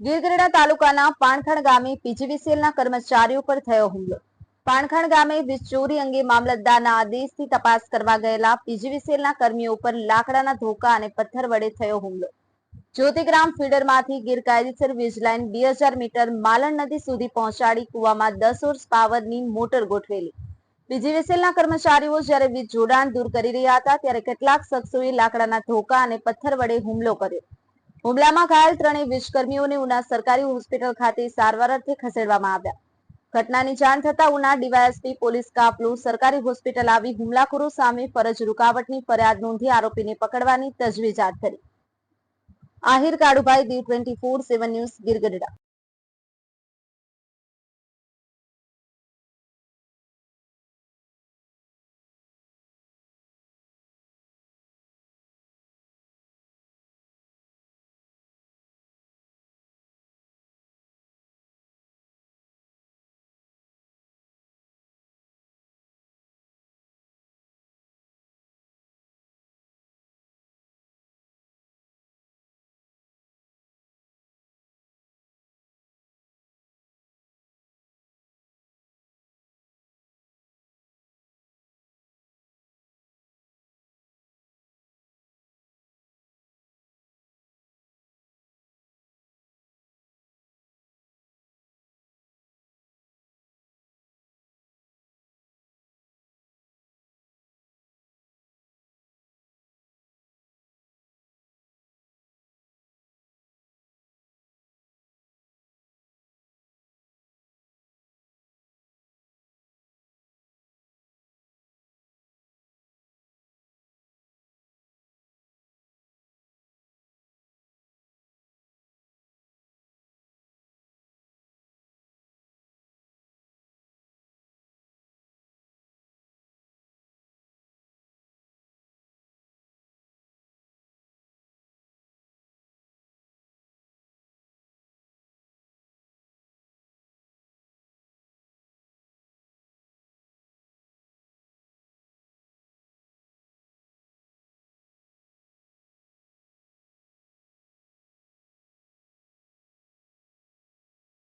ગીરગઢડા તાલુકાના પાણખણ ગામે પીજીવીસીએલના કર્મચારીઓ પર થયો હુમલો. પાણખણ ગામે વીજ ચોરી અંગે મામલતદારના આદેશથી તપાસ કરવા ગયેલા પીજીવીસીએલના કર્મીઓ પર લાકડાના ધોકા અને પથ્થર વડે થયો હુમલો. જ્યોતિગ્રામ ફીડરમાંથી ગેરકાયદેસર વીજ લાઇન બે હજાર મીટર માલણ નદી સુધી પહોંચાડી કુવામાં દસ હોર્સ પાવરની મોટર ગોઠવેલી. પીજીવીસીએલના કર્મચારીઓ જ્યારે વીજ જોડાણ દૂર કરી રહ્યા હતા, ત્યારે કેટલાક શખ્સોએ લાકડાના ધોકા અને પથ્થર વડે હુમલો કર્યો. હુમલામાં ઘાયલ ત્રણેય વીજકર્મીઓને ઉના સરકારી હોસ્પિટલ ખાતે સારવાર અર્થે ખસેડવામાં આવ્યા. ઘટનાની જાણ થતા ઉના ડીવાયએસપી પોલીસ કાફલો સરકારી હોસ્પિટલ આવી હુમલાખોરો સામે ફરજ રૂકાવટની ફરિયાદ નોંધી આરોપીને પકડવાની તજવીજ હાથ ધરી. આહિર કાળુભાઈ દી twenty four, seven news Girgadhada